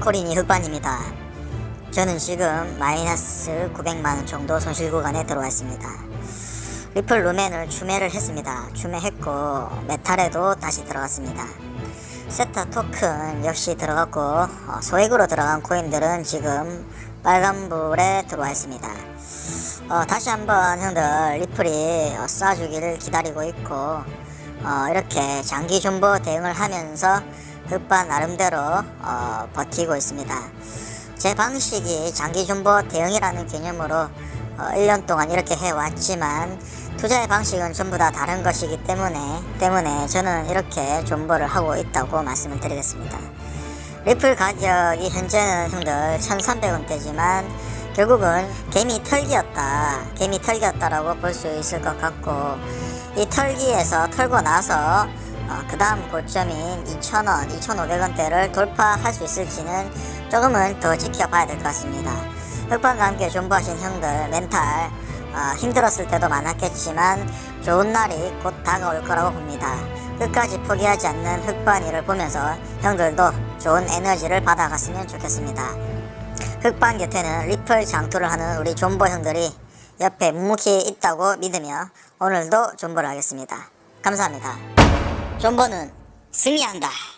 코린이 흑반입니다. 저는 지금 마이너스 900만원 정도 손실 구간에 들어와 있습니다. 리플 루멘을 추매를 했습니다. 추매했고 메탈에도 다시 들어갔습니다. 세타 토큰 역시 들어갔고 어, 소액으로 들어간 코인들은 지금 빨간불에 들어와 있습니다. 어, 다시 한번 형들 리플이 어, 쏴주기를 기다리고 있고 어, 이렇게 장기 존버 대응을 하면서 흑바 나름대로 어, 버티고 있습니다. 제 방식이 장기 존버 대응이라는 개념으로 어, 1년 동안 이렇게 해왔지만 투자의 방식은 전부 다 다른 것이기 때문에 때문에 저는 이렇게 존버를 하고 있다고 말씀을 드리겠습니다. 리플 가격이 현재는 형들 1300원대지만 결국은 개미 털기였다 개미 털기였다라고 볼 수 있을 것 같고 이 털기에서 털고 나서 어, 그 다음 고점인 2,000원, 2,500원대를 돌파할 수 있을지는 조금은 더 지켜봐야 될 것 같습니다. 흑반과 함께 존버하신 형들 멘탈 어, 힘들었을 때도 많았겠지만 좋은 날이 곧 다가올 거라고 봅니다. 끝까지 포기하지 않는 흑반이를 보면서 형들도 좋은 에너지를 받아갔으면 좋겠습니다. 흑반 곁에는 리플 장투를 하는 우리 존버 형들이 옆에 묵묵히 있다고 믿으며 오늘도 존버를 하겠습니다. 감사합니다. 존버는 승리한다.